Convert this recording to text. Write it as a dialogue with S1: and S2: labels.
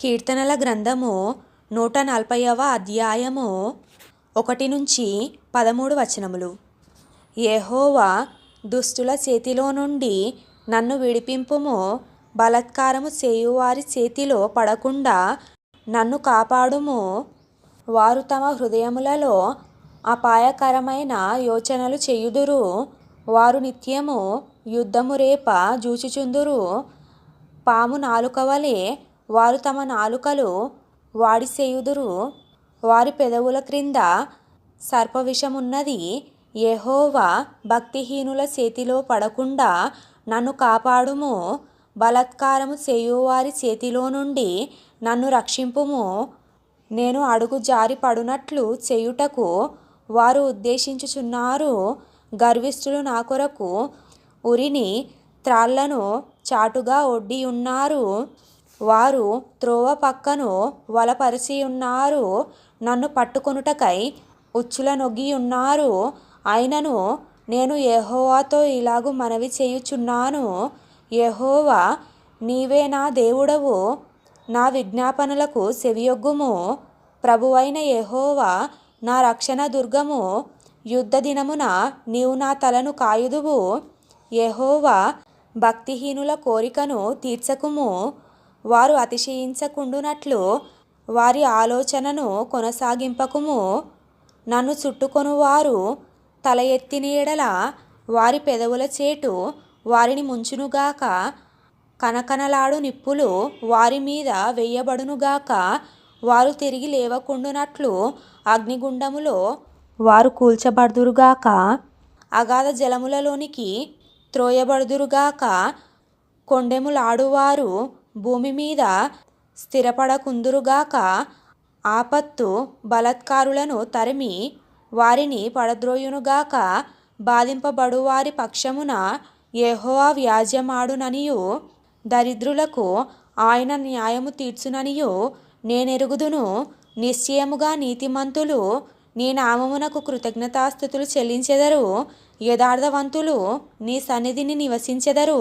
S1: కీర్తనల గ్రంథము నూట నలభైవ అధ్యాయము ఒకటి నుంచి పదమూడు వచనములు. ఏహోవా దుష్టుల చేతిలో నుండి నన్ను విడిపింపుము బలాత్కారము చేయువారి చేతిలో పడకుండా నన్ను కాపాడుము. వారు తమ హృదయములలో అపాయకరమైన యోచనలు చేయుదురు. వారు నిత్యము యుద్ధము రేప జూచుచుందురు. పాము నాలుక వలె వారు తమ నాలుకలు వాడిసేయుదురు. వారి పెదవుల క్రింద సర్పవిషమున్నది. ఎహోవా భక్తిహీనుల చేతిలో పడకుండా నన్ను కాపాడుము. బలాత్కారము చేయువారి చేతిలో నుండి నన్ను రక్షింపుము. నేను అడుగు జారి పడునట్లు చేయుటకు వారు ఉద్దేశించుచున్నారు. గర్విష్ఠులు నా కొరకు ఉరిని త్రాళ్ళను చాటుగా ఒడ్డియున్నారు. వారు త్రోవ పక్కను వలపరచియున్నారు నన్ను పట్టుకొనుటకై ఉచ్చుల నొగ్గియున్నారు. అయినను నేను యెహోవాతో ఇలాగు మనవి చేయుచున్నాను. యెహోవా నీవే నా దేవుడవు నా విజ్ఞాపనలకు సెవియొగ్గుము. ప్రభువైన యెహోవా నా రక్షణ దుర్గము యుద్ధ దినమున నీవు నా తలను కాయుదువు. యెహోవా భక్తిహీనుల కోరికను తీర్చకుము. వారు అతిశయించకుండునట్లు వారి ఆలోచనను కొనసాగింపకుము. నన్ను చుట్టుకొనువారు తల ఎత్తినీడల వారి పెదవుల చేటు వారిని ముంచునుగాక. కనకనలాడు నిప్పులు వారి మీద వెయ్యబడునుగాక వారు తిరిగి లేవకుండునట్లు అగ్నిగుండములో వారు కూల్చబడుదురుగాక. అగాధ జలములలోనికి త్రోయబడుదురుగాక. కొండెములాడువారు భూమి మీద స్థిరపడకుందురుగాక ఆపత్తు బలాత్కారులను తరిమి వారిని పడద్రోయునుగాక బాధింపబడువారి పక్షమున యెహోవా వ్యాజ్యమాడుననియు దరిద్రులకు ఆయన న్యాయము తీర్చుననియు నేనెరుగుదును. నిశ్చయముగా నీతిమంతులు నీ నామమునకు కృతజ్ఞతాస్థుతులు చెల్లించెదరు. యథార్థవంతులు నీ సన్నిధిని నివసించెదరు.